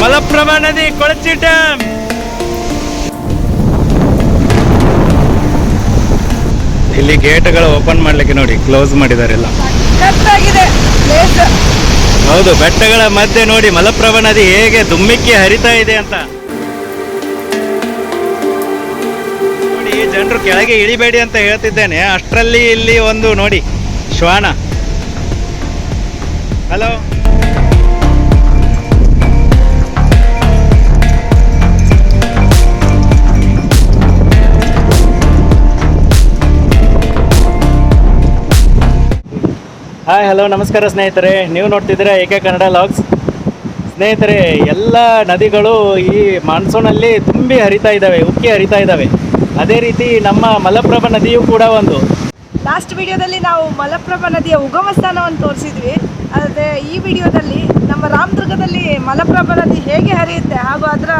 ಮಲಪ್ರಭಾ ನದಿ ಕೊಳಚಿ ಡ್ಯಾಮ್ ಇಲ್ಲಿ ಗೇಟ್ಗಳು ಓಪನ್ ಮಾಡ್ಲಿಕ್ಕೆ ನೋಡಿ ಕ್ಲೋಸ್ ಮಾಡಿದಾರೆಲ್ಲ. ಪ್ಲೇಸ್ ಹೌದು ಬೆಟ್ಟಗಳ ಮಧ್ಯೆ ನೋಡಿ ಮಲಪ್ರಭಾ ನದಿ ಹೇಗೆ ದುಮ್ಮಿಕ್ಕಿ ಹರಿತಾ ಇದೆ ಅಂತ. ನೋಡಿ ಜನರು ಕೆಳಗೆ ಇಳಿಬೇಡಿ ಅಂತ ಹೇಳ್ತಿದ್ದೇನೆ. ಅಷ್ಟರಲ್ಲಿ ಇಲ್ಲಿ ಒಂದು ನೋಡಿ ಶ್ವಾನ. ಹಲೋ ಹಾಯ್ ಹಲೋ ನಮಸ್ಕಾರ ಸ್ನೇಹಿತರೆ. ನೀವು ನೋಡ್ತಿದ್ದೀರಾ ಏಕೆ ಕನ್ನಡ ಲಾಗ್ಸ್ ಸ್ನೇಹಿತರೆ ಎಲ್ಲ ನದಿಗಳು ಈ ಮಾನ್ಸೂನಲ್ಲಿ ತುಂಬಿ ಹರಿತಾ ಇದ್ದಾವೆ ಉಕ್ಕಿ ಹರಿತಾ ಇದ್ದಾವೆ. ಅದೇ ರೀತಿ ನಮ್ಮ ಮಲಪ್ರಭಾ ನದಿಯೂ ಕೂಡ ಒಂದು. ಲಾಸ್ಟ್ ವಿಡಿಯೋದಲ್ಲಿ ನಾವು ಮಲಪ್ರಭಾ ನದಿಯ ಉಗಮ ಸ್ಥಾನವನ್ನು ತೋರಿಸಿದ್ವಿ. ಅದೇ ಈ ವಿಡಿಯೋದಲ್ಲಿ ನಮ್ಮ ರಾಮದುರ್ಗದಲ್ಲಿ ಮಲಪ್ರಭಾ ನದಿ ಹೇಗೆ ಹರಿಯುತ್ತೆ ಹಾಗೂ ಅದರ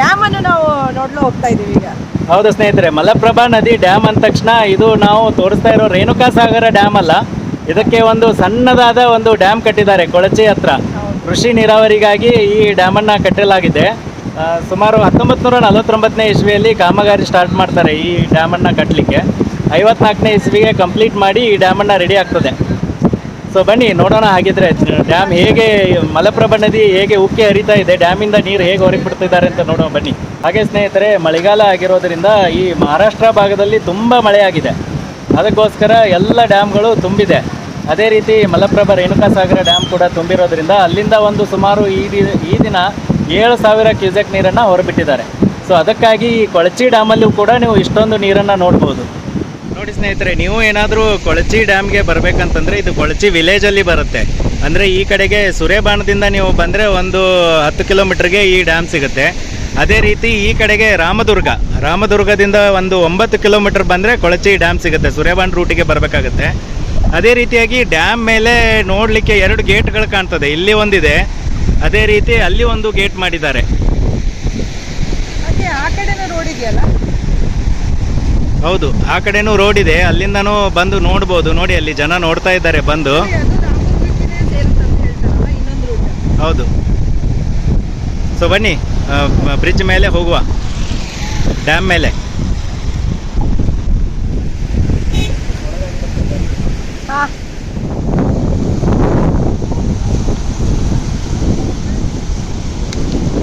ಡ್ಯಾಮ್ ಅನ್ನು ನಾವು ನೋಡಲು ಹೋಗ್ತಾ ಇದೀವಿ ಈಗ. ಹೌದು ಸ್ನೇಹಿತರೆ ಮಲಪ್ರಭಾ ನದಿ ಡ್ಯಾಮ್ ಅಂದ ತಕ್ಷಣ ಇದು ನಾವು ತೋರಿಸ್ತಾ ಇರೋ ರೇಣುಕಾ ಸಾಗರ ಡ್ಯಾಮ್ ಅಲ್ಲ. ಇದಕ್ಕೆ ಒಂದು ಸಣ್ಣದಾದ ಒಂದು ಡ್ಯಾಮ್ ಕಟ್ಟಿದ್ದಾರೆ ಕೊಳಚೆ ಹತ್ರ. ಕೃಷಿ ನೀರಾವರಿಗಾಗಿ ಈ ಡ್ಯಾಮನ್ನು ಕಟ್ಟಲಾಗಿದೆ. ಸುಮಾರು ಹತ್ತೊಂಬತ್ತು ನೂರ ನಲವತ್ತೊಂಬತ್ತನೇ ಇಸ್ವಿಯಲ್ಲಿ ಕಾಮಗಾರಿ ಸ್ಟಾರ್ಟ್ ಮಾಡ್ತಾರೆ ಈ ಡ್ಯಾಮನ್ನು ಕಟ್ಟಲಿಕ್ಕೆ ಐವತ್ನಾಲ್ಕನೇ ಇಸ್ವಿಗೆ ಕಂಪ್ಲೀಟ್ ಮಾಡಿ ಈ ಡ್ಯಾಮನ್ನು ರೆಡಿ ಆಗ್ತದೆ. ಸೊ ಬನ್ನಿ, ನೋಡೋಣ ಹಾಗಿದ್ರೆ ಡ್ಯಾಮ್ ಹೇಗೆ, ಮಲಪ್ರಭಾ ನದಿ ಹೇಗೆ ಉಕ್ಕಿ ಹರಿತಾ ಇದೆ, ಡ್ಯಾಮಿಂದ ನೀರು ಹೇಗೆ ಹೊರಗೆ ಬಿಡ್ತಿದ್ದಾರೆ ಅಂತ ನೋಡೋಣ ಬನ್ನಿ. ಹಾಗೆ ಸ್ನೇಹಿತರೆ, ಮಳೆಗಾಲ ಆಗಿರೋದ್ರಿಂದ ಈ ಮಹಾರಾಷ್ಟ್ರ ಭಾಗದಲ್ಲಿ ತುಂಬ ಮಳೆಯಾಗಿದೆ. ಅದಕ್ಕೋಸ್ಕರ ಎಲ್ಲ ಡ್ಯಾಮ್ಗಳು ತುಂಬಿದೆ. ಅದೇ ರೀತಿ ಮಲಪ್ರಭಾ ರೇಣುಕಾ ಸಾಗರ ಡ್ಯಾಮ್ ಕೂಡ ತುಂಬಿರೋದ್ರಿಂದ ಅಲ್ಲಿಂದ ಒಂದು ಸುಮಾರು ಈ ದಿನ ಈ ದಿನ ಏಳು ಸಾವಿರ ಕ್ಯೂಸೆಕ್ ನೀರನ್ನು ಹೊರಬಿಟ್ಟಿದ್ದಾರೆ. ಸೊ ಅದಕ್ಕಾಗಿ ಕೊಳಚಿ ಡ್ಯಾಮಲ್ಲೂ ಕೂಡ ನೀವು ಇಷ್ಟೊಂದು ನೀರನ್ನು ನೋಡ್ಬೋದು. ನೋಡಿ ಸ್ನೇಹಿತರೆ, ನೀವು ಏನಾದರೂ ಕೊಳಚಿ ಡ್ಯಾಮ್ಗೆ ಬರಬೇಕಂತಂದರೆ ಇದು ಕೊಳಚಿ ವಿಲೇಜಲ್ಲಿ ಬರುತ್ತೆ. ಅಂದರೆ ಈ ಕಡೆಗೆ ಸುರೇಬಾಣದಿಂದ ನೀವು ಬಂದರೆ ಒಂದು ಹತ್ತು ಕಿಲೋಮೀಟ್ರಿಗೆ ಈ ಡ್ಯಾಮ್ ಸಿಗುತ್ತೆ. ಅದೇ ರೀತಿ ಈ ಕಡೆಗೆ ರಾಮದುರ್ಗ. ರಾಮದುರ್ಗದಿಂದ ಒಂದು ಒಂಬತ್ತು ಕಿಲೋಮೀಟರ್ ಬಂದರೆ ಕೊಳಚಿ ಡ್ಯಾಮ್ ಸಿಗುತ್ತೆ. ಸೂರ್ಯಭಾನ್ ರೂಟಿಗೆ ಬರಬೇಕಾಗುತ್ತೆ. ಅದೇ ರೀತಿಯಾಗಿ ಡ್ಯಾಮ್ ಮೇಲೆ ನೋಡಲಿಕ್ಕೆ ಎರಡು ಗೇಟ್ಗಳು ಕಾಣ್ತದೆ. ಇಲ್ಲಿ ಒಂದಿದೆ. ಅದೇ ರೀತಿ ಅಲ್ಲಿ ಒಂದು ಗೇಟ್ ಮಾಡಿದ್ದಾರೆ. ಹೌದು ಆ ಕಡೆನೂ ರೋಡ್ ಇದೆ. ಅಲ್ಲಿಂದನೂ ಬಂದು ನೋಡ್ಬೋದು. ನೋಡಿ ಅಲ್ಲಿ ಜನ ನೋಡ್ತಾ ಇದ್ದಾರೆ ಬಂದು. ಹೌದು. ಸೊ ಬನ್ನಿ ಬ್ರಿಡ್ಜ್ ಮೇಲೆ ಹೋಗುವ. ಡ್ಯಾಮ್ ಮೇಲೆ.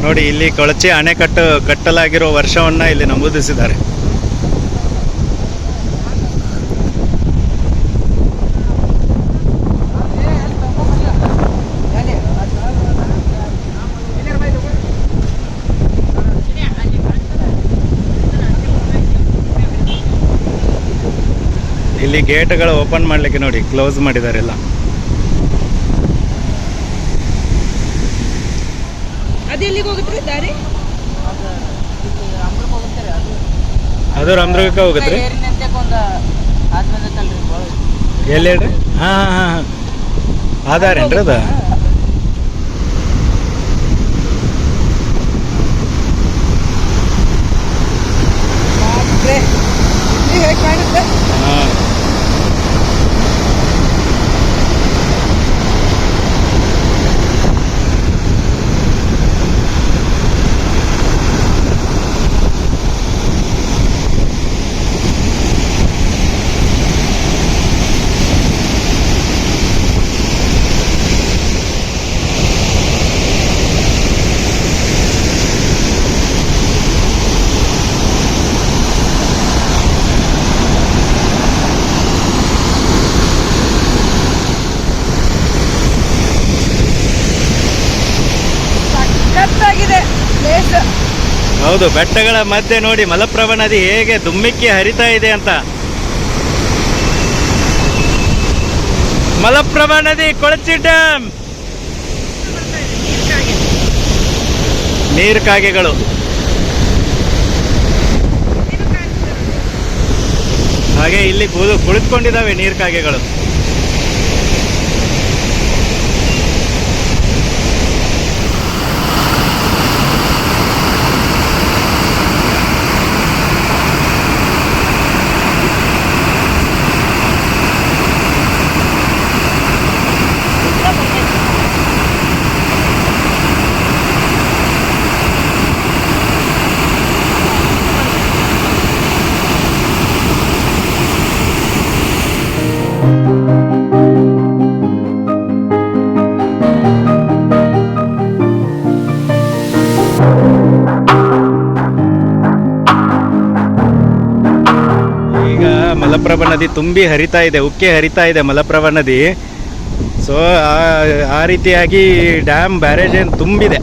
ನೋಡಿ ಇಲ್ಲಿ ಕೊಳಚೆ ಅಣೆಕಟ್ಟು ಕಟ್ಟಲಾಗಿರೋ ವರ್ಷವನ್ನ ಇಲ್ಲಿ ನಮೂದಿಸಿದ್ದಾರೆ. ಇಲ್ಲಿ ಗೇಟ್ಗಳು ಓಪನ್ ಮಾಡ್ಲಿಕ್ಕೆ ನೋಡಿ ಕ್ಲೋಸ್ ಮಾಡಿದಾರೆಲ್ಲ. ಅದು ಹೋಗುತ್ತೆ ರಾಮದುರ್ಗಕ್ಕೆ ಹೋಗುತ್ರಿ ಎಲ್ಲಿ ಹೇಳ್ರಿ? ಹಾಂ ಹಾಂ ಅದು ಬಾಪ್ರೆ. ಇಲ್ಲಿ ಹೇಗೆ ಕಾಣುತ್ತೆ ಹಾಂ ಸಖತ್ತಾಗಿದೆ ಪ್ಲೇಸ್ ಹೌದು, ಬೆಟ್ಟಗಳ ಮಧ್ಯೆ ನೋಡಿ ಮಲಪ್ರಭಾ ನದಿ ಹೇಗೆ ದುಮ್ಮಿಕ್ಕಿ ಹರಿತಾ ಇದೆ ಅಂತ. ಮಲಪ್ರಭಾ ನದಿ ಕೊಳಚಿ ಡ್ಯಾಮ್ ನೀರು ಕಾಗೆಗಳು. ಹಾಗೆ ಇಲ್ಲಿ ಕುಳು ಕುಳಿತುಕೊಂಡಿದ್ದಾವೆ ನೀರು ಕಾಗೆಗಳು. ಮಲಪ್ರಭಾ ನದಿ ತುಂಬಿ ಹರಿತಾ ಇದೆ, ಉಕ್ಕೆ ಹರಿತಾ ಇದೆ ಮಲಪ್ರಭಾ ನದಿ. ಸೊ ಆ ರೀತಿಯಾಗಿ ಡ್ಯಾಮ್ ಬ್ಯಾರೇಜ್ ಏನು ತುಂಬಿದೆ.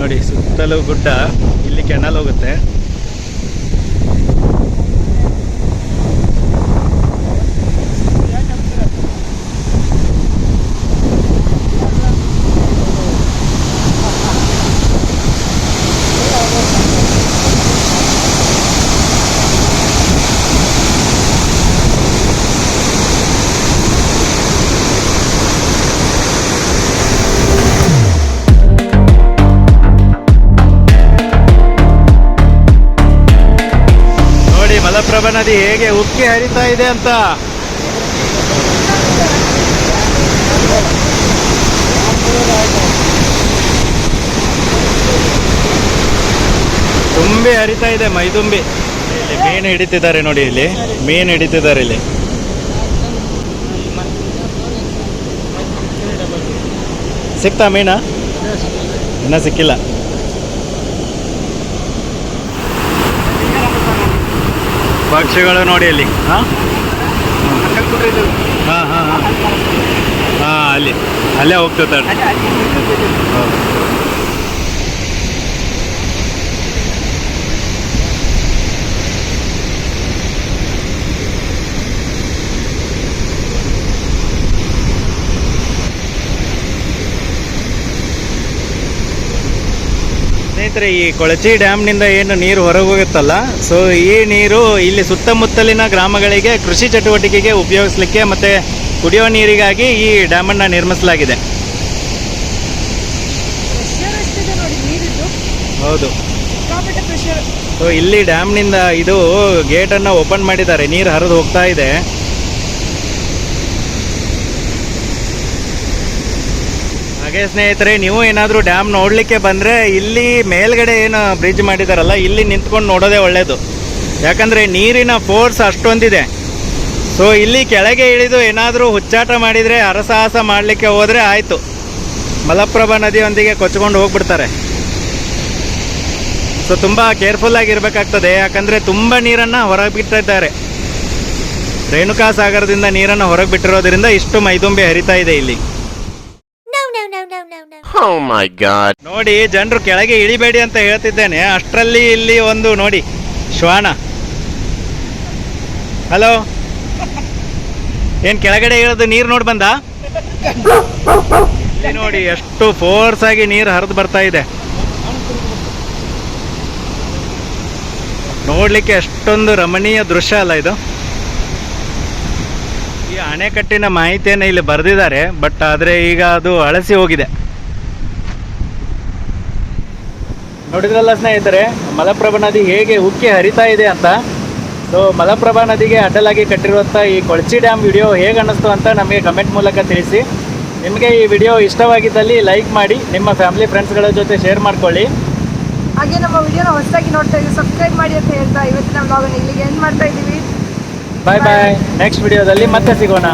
ನೋಡಿ, ಸುತ್ತಲೂ ಗುಡ್ಡ, ಇಲ್ಲಿ ಕೆನಲ್ ಹೋಗುತ್ತೆ. ಮಲಪ್ರಭಾ ನದಿ ಹೇಗೆ ಉಕ್ಕಿ ಹರಿತಾ ಇದೆ ಅಂತ. ತುಂಬಿ ಹರಿತಾ ಇದೆ ಮೈದುಂಬಿ ಇಲ್ಲಿ ಮೀನು ಹಿಡಿತಿದ್ದಾರೆ ನೋಡಿ ಇಲ್ಲಿ. ಮೀನು ಹಿಡಿತಿದ್ದಾರೆ ಇಲ್ಲಿ. ಸಿಕ್ತಾ ಮೀನಾ? ಇನ್ನೂ ಸಿಕ್ಕಿಲ್ಲ. ಪಕ್ಷಿಗಳು ನೋಡಿ ಅಲ್ಲಿ. ಹಾಂ? ಹಾಂ ಹಾಂ ಹಾಂ. ಹಾಂ ಅಲ್ಲಿ. ಅಲ್ಲೇ ಹೋಗ್ತಿರ್ತಾರೆ ಸ್ನೇಹಿತರೆ ಈ ಕೊಳಚಿ ಡ್ಯಾಮ್ನಿಂದ ಏನು ನೀರು ಹೊರಗೆ ಹೋಗುತ್ತಲ್ಲ ಸೊ ಈ ನೀರು ಇಲ್ಲಿ ಸುತ್ತಮುತ್ತಲಿನ ಗ್ರಾಮಗಳಿಗೆ ಕೃಷಿ ಚಟುವಟಿಕೆಗೆ ಉಪಯೋಗಿಸಲಿಕ್ಕೆ ಮತ್ತೆ ಕುಡಿಯೋ ನೀರಿಗಾಗಿ ಈ ಡ್ಯಾಮನ್ನು ನಿರ್ಮಿಸಲಾಗಿದೆ. ಹೌದು. ಸೊ ಇಲ್ಲಿ ಡ್ಯಾಮ್ನಿಂದ ಇದು ಗೇಟನ್ನು ಓಪನ್ ಮಾಡಿದ್ದಾರೆ ನೀರು ಹರಿದು ಹೋಗ್ತಾ ಇದೆ. ಹಾಗೆ ಸ್ನೇಹಿತರೆ, ನೀವು ಏನಾದರೂ ಡ್ಯಾಮ್ ನೋಡಲಿಕ್ಕೆ ಬಂದರೆ ಇಲ್ಲಿ ಮೇಲ್ಗಡೆ ಏನು ಬ್ರಿಡ್ಜ್ ಮಾಡಿದಾರಲ್ಲ, ಇಲ್ಲಿ ನಿಂತ್ಕೊಂಡು ನೋಡೋದೇ ಒಳ್ಳೆಯದು ಯಾಕಂದರೆ ನೀರಿನ ಫೋರ್ಸ್ ಅಷ್ಟೊಂದಿದೆ. ಸೊ ಇಲ್ಲಿ ಕೆಳಗೆ ಇಳಿದು ಏನಾದರೂ ಹುಚ್ಚಾಟ ಮಾಡಿದರೆ, ಹರಸಾಹಸ ಮಾಡಲಿಕ್ಕೆ ಹೋದರೆ ಆಯಿತು. ಮಲಪ್ರಭಾ ನದಿಯೊಂದಿಗೆ ಕೊಚ್ಕೊಂಡು ಹೋಗ್ಬಿಡ್ತಾರೆ. ಸೊ ತುಂಬ ಕೇರ್ಫುಲ್ ಆಗಿರ್ಬೇಕಾಗ್ತದೆ. ಯಾಕಂದರೆ ತುಂಬ ನೀರನ್ನು ಹೊರಗೆ ಬಿಟ್ಟಿದ್ದಾರೆ ರೇಣುಕಾ ಸಾಗರದಿಂದ ನೀರನ್ನು ಹೊರಗೆ ಬಿಟ್ಟಿರೋದ್ರಿಂದ ಇಷ್ಟು ಮೈದುಂಬಿ ಹರಿತಾ ಇದೆ ಇಲ್ಲಿ. ಗಾಡ್ Oh ನೋಡಿ, ಜನರು ಕೆಳಗೆ ಇಳಿಬೇಡಿ ಅಂತ ಹೇಳ್ತಿದ್ದೇನೆ. ಅಷ್ಟರಲ್ಲಿ ಇಲ್ಲಿ ಒಂದು ನೋಡಿ, ಶ್ವಾನ. ಹಲೋ ಏನ್ ಕೆಳಗಡೆ ಇಳಿದು ನೀರು ನೋಡಿ ಬಂದ? ಇಲ್ಲಿ ನೋಡಿ, ಎಷ್ಟು ಫೋರ್ಸ್ ಆಗಿ ನೀರು ಹರಿದು ಬರ್ತಾ ಇದೆ. ನೋಡ್ಲಿಕ್ಕೆ ಎಷ್ಟೊಂದು ರಮಣೀಯ ದೃಶ್ಯ ಅಲ್ಲ ಇದು. ಈ ಅಣೆಕಟ್ಟಿನ ಮಾಹಿತಿಯನ್ನು ಇಲ್ಲಿ ಬರೆದಿದ್ದಾರೆ ಬಟ್ ಆದರೆ ಈಗ ಅದು ಅಳಸಿ ಹೋಗಿದೆ. ನೋಡಿದ್ರಲ್ಲ ಸ್ನೇಹಿತರೆ ಮಲಪ್ರಭಾ ನದಿ ಹೇಗೆ ಉಕ್ಕಿ ಹರಿತಾ ಇದೆ ಅಂತ. ಸೊ ಮಲಪ್ರಭಾ ನದಿಗೆ ಅಡ್ಡಲಾಗಿ ಕಟ್ಟಿರುವಂಥ ಈ ಕೊಳಚಿ ಡ್ಯಾಮ್ ವಿಡಿಯೋ ಹೇಗೆ ಅನ್ನಿಸ್ತು ಅಂತ ನಮಗೆ ಕಮೆಂಟ್ ಮೂಲಕ ತಿಳಿಸಿ. ನಿಮಗೆ ಈ ವಿಡಿಯೋ ಇಷ್ಟವಾಗಿದ್ದಲ್ಲಿ ಲೈಕ್ ಮಾಡಿ ನಿಮ್ಮ ಫ್ಯಾಮಿಲಿ ಫ್ರೆಂಡ್ಸ್ಗಳ ಜೊತೆ ಶೇರ್ ಮಾಡ್ಕೊಳ್ಳಿ. ಹಾಗೆ ನಮ್ಮ ವಿಡಿಯೋನ ಹೊಸದಾಗಿ ನೋಡ್ತಾ ಇದ್ದೀವಿ ಸಬ್ಸ್ಕ್ರೈಬ್ ಮಾಡಿ ಅಂತ ಹೇಳ್ತಾ ಇವತ್ತಿನ ಬ್ಲಾಗನ್ನು ಇಲ್ಲಿಗೆ ಎಂಡ್ ಮಾಡ್ತಾ ಇದ್ದೀವಿ. ಬಾಯ್ ಬಾಯ್ ನೆಕ್ಸ್ಟ್ ವಿಡಿಯೋದಲ್ಲಿ ಮತ್ತೆ ಸಿಗೋಣ.